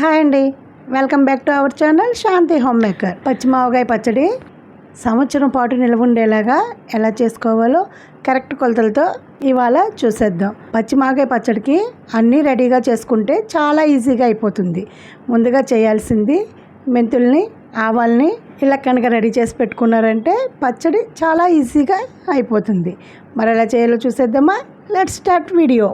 Hi అండి. Welcome back to our channel Shanti home maker పచ్చిమావకాయ పచ్చడి. సంవత్సరం పాటు నిల్వ ఉండేలాగా ఎలా చేసుకోవాలో కరెక్ట్ కొలతలతో ఇవాళ చూసేద్దాం. పచ్చిమావకాయ పచ్చడికి అన్నీ రెడీగా చేసుకుంటే చాలా ఈజీగా అయిపోతుంది. ముందుగా చేయాల్సింది మెంతుల్ని ఆవాల్ని ఇలా కనుక రెడీ చేసి పెట్టుకున్నారంటే పచ్చడి చాలా ఈజీగా అయిపోతుంది. మరి ఎలా చేయాలో చూసేద్దామా? Let start video.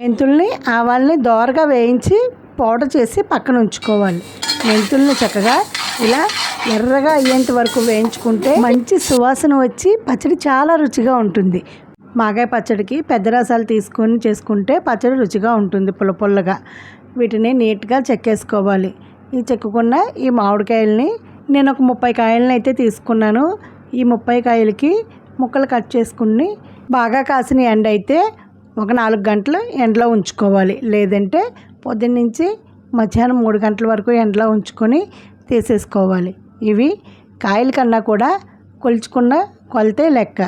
మెంతుల్ని ఆవాల్ని దోరగా వేయించి పౌడర్ చేసి పక్కన ఉంచుకోవాలి. మెంతుల్ని చక్కగా ఇలా ఎర్రగా అయ్యేంత వరకు వేయించుకుంటే మంచి సువాసన వచ్చి పచ్చడి చాలా రుచిగా ఉంటుంది. మాగాయ పచ్చడికి పెద్ద రసాలు తీసుకొని చేసుకుంటే పచ్చడి రుచిగా ఉంటుంది పుల్ల పుల్లగా. వీటిని నీట్గా చెక్కేసుకోవాలి. ఈ చెక్కుకున్న ఈ మామిడికాయలని నేను ఒక ముప్పై కాయలని అయితే తీసుకున్నాను. ఈ ముప్పై కాయలకి ముక్కలు కట్ చేసుకుని బాగా కాసిన ఎండ అయితే ఒక నాలుగు గంటలు ఎండలో ఉంచుకోవాలి. లేదంటే పొద్దున్నుంచి మధ్యాహ్నం మూడు గంటల వరకు ఎండలో ఉంచుకొని తీసేసుకోవాలి. ఇవి కాయల కన్నా కూడా కొలుచుకున్న కొలితే లెక్క.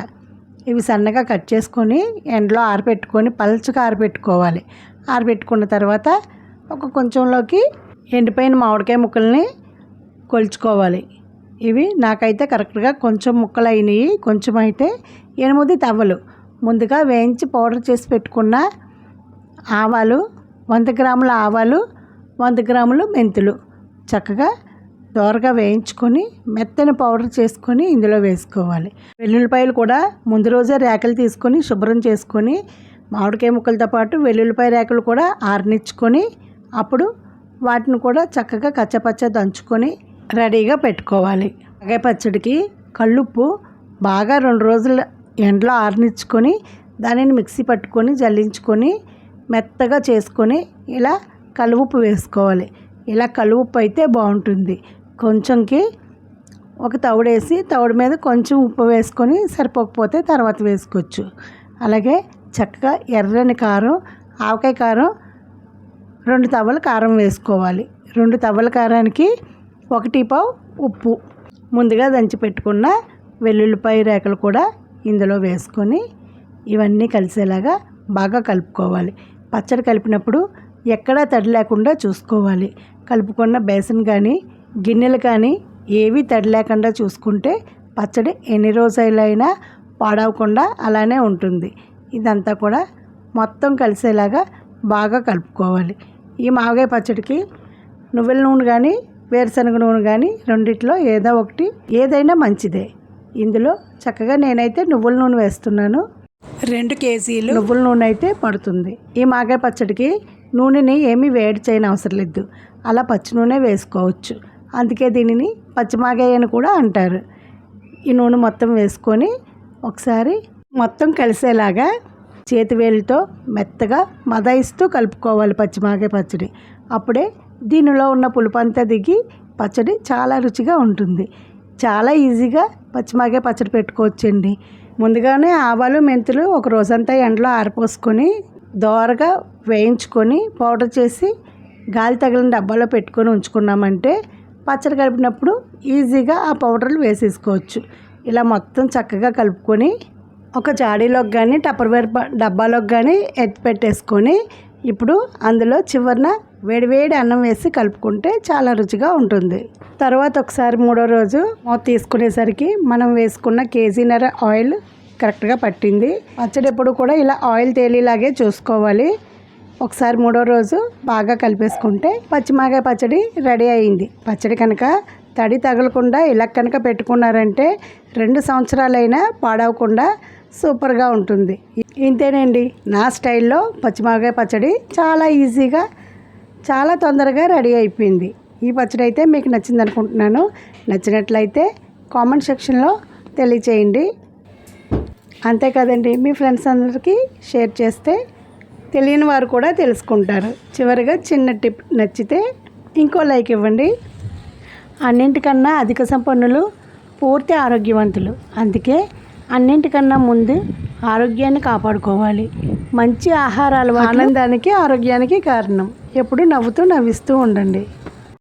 ఇవి సన్నగా కట్ చేసుకొని ఎండలో ఆరబెట్టుకొని పల్చగా ఆరబెట్టుకోవాలి. ఆరబెట్టుకున్న తర్వాత ఒక కొంచెంలోకి ఎండిపోయిన మామిడికాయ ముక్కల్ని కొలుచుకోవాలి. ఇవి నాకైతే కరెక్ట్గా కొంచెం ముక్కలు అయినాయి కొంచెం అయితే ఎనిమిది తవ్వలు. ముందుగా వేయించి పౌడర్ చేసి పెట్టుకున్న ఆవాలు వంద గ్రాముల ఆవాలు వంద గ్రాములు మెంతులు చక్కగా దోరగా వేయించుకొని మెత్తని పౌడర్ చేసుకొని ఇందులో వేసుకోవాలి. వెల్లుల్లిపాయలు కూడా ముందు రోజే రేకలు తీసుకొని శుభ్రం చేసుకొని మామిడికాయ ముక్కలతో పాటు వెల్లుల్లిపాయ రేకలు కూడా ఆరనిచ్చుకొని అప్పుడు వాటిని కూడా చక్కగా కచ్చపచ్చ దంచుకొని రెడీగా పెట్టుకోవాలి. వంకాయ పచ్చడికి కళ్ళుప్పు బాగా రెండు రోజులు ఎండలో ఆరనిచ్చుకొని దానిని మిక్సీ పట్టుకొని జల్లించుకొని మెత్తగా చేసుకొని ఇలా కలువుప్పు వేసుకోవాలి. ఇలా కలువుప్పు అయితే బాగుంటుంది. కొంచెంకి ఒక తవుడేసి తవుడు మీద కొంచెం ఉప్పు వేసుకొని సరిపోకపోతే తర్వాత వేసుకోవచ్చు. అలాగే చక్కగా ఎర్రని కారం ఆవకాయ కారం రెండు తవ్వల కారం వేసుకోవాలి. రెండు తవ్వల కారానికి ఒకటి పావు ఉప్పు. ముందుగా దంచి పెట్టుకున్న వెల్లుల్లిపాయ రేకలు కూడా ఇందులో వేసుకొని ఇవన్నీ కలిసేలాగా బాగా కలుపుకోవాలి. పచ్చడి కలిపినప్పుడు ఎక్కడా తడి లేకుండా చూసుకోవాలి. కలుపుకున్న బేసన్ కానీ గిన్నెలు కానీ ఏవి తడి లేకుండా చూసుకుంటే పచ్చడి ఎన్ని రోజులైనా పాడవకుండా అలానే ఉంటుంది. ఇదంతా కూడా మొత్తం కలిసేలాగా బాగా కలుపుకోవాలి. ఈ మావగాయ పచ్చడికి నువ్వుల నూనె కానీ వేరుశనగ నూనె కానీ రెండిట్లో ఏదో ఒకటి ఏదైనా మంచిదే. ఇందులో చక్కగా నేనైతే నువ్వుల నూనె వేస్తున్నాను. రెండు కేజీలు. నువ్వుల నూనె అయితే పడుతుంది. ఈ మాగాయ పచ్చడికి నూనెని ఏమీ వేడి చేయని అవసరం లేదు. అలా పచ్చి నూనె వేసుకోవచ్చు. అందుకే దీనిని పచ్చిమాగాయ అని కూడా అంటారు. ఈ నూనె మొత్తం వేసుకొని ఒకసారి మొత్తం కలిసేలాగా చేతివేలితో మెత్తగా మదాయిస్తూ కలుపుకోవాలి పచ్చిమాగాయ పచ్చడి. అప్పుడే దీనిలో ఉన్న పులుపు అంతా దిగి పచ్చడి చాలా రుచిగా ఉంటుంది. చాలా ఈజీగా పచ్చిమాగే పచ్చడి పెట్టుకోవచ్చండి. ముందుగానే ఆవాలు మెంతులు ఒక రోజంతా ఎండలో ఆరిపోసుకొని దోరగా వేయించుకొని పౌడర్ చేసి గాలి తగిలిన డబ్బాలో పెట్టుకొని ఉంచుకున్నామంటే పచ్చడి కలిపినప్పుడు ఈజీగా ఆ పౌడర్లు వేసేసుకోవచ్చు. ఇలా మొత్తం చక్కగా కలుపుకొని ఒక జాడీలోకి కానీ టప్పర్వేర్ డబ్బాలోకి కానీ ఎత్తి పెట్టేసుకొని ఇప్పుడు అందులో చివరిన వేడివేడి అన్నం వేసి కలుపుకుంటే చాలా రుచిగా ఉంటుంది. తర్వాత ఒకసారి మూడో రోజు మూత తీసుకునేసరికి మనం వేసుకున్న కేజీనర ఆయిల్ కరెక్ట్గా పట్టింది. పచ్చడి ఎప్పుడు కూడా ఇలా ఆయిల్ తేలిలాగే చూసుకోవాలి. ఒకసారి మూడో రోజు బాగా కలిపేసుకుంటే పచ్చిమాగాయ పచ్చడి రెడీ అయింది. పచ్చడి కనుక తడి తగలకుండా ఇలా కనుక పెట్టుకున్నారంటే రెండు సంవత్సరాలైనా పాడవకుండా సూపర్గా ఉంటుంది. ఇంతేనండి. నా స్టైల్లో పచ్చిమిరపకాయ పచ్చడి చాలా ఈజీగా చాలా తొందరగా రెడీ అయిపోయింది. ఈ పచ్చడి అయితే మీకు నచ్చింది అనుకుంటున్నాను నచ్చినట్లయితే కామెంట్ సెక్షన్లో తెలియచేయండి. అంతే కదండి మీ ఫ్రెండ్స్ అందరికీ షేర్ చేస్తే తెలియని వారు కూడా తెలుసుకుంటారు. చివరిగా చిన్న టిప్ నచ్చితే ఇంకో లైక్ ఇవ్వండి. అన్నింటికన్నా అధిక సంపన్నులు పూర్తి ఆరోగ్యవంతులు. అందుకే అన్నింటికన్నా ముందు ఆరోగ్యాన్ని కాపాడుకోవాలి. మంచి ఆహారాలు ఆనందానికి ఆరోగ్యానికి కారణం. ఎప్పుడు నవ్వుతూ నవ్విస్తూ ఉండండి.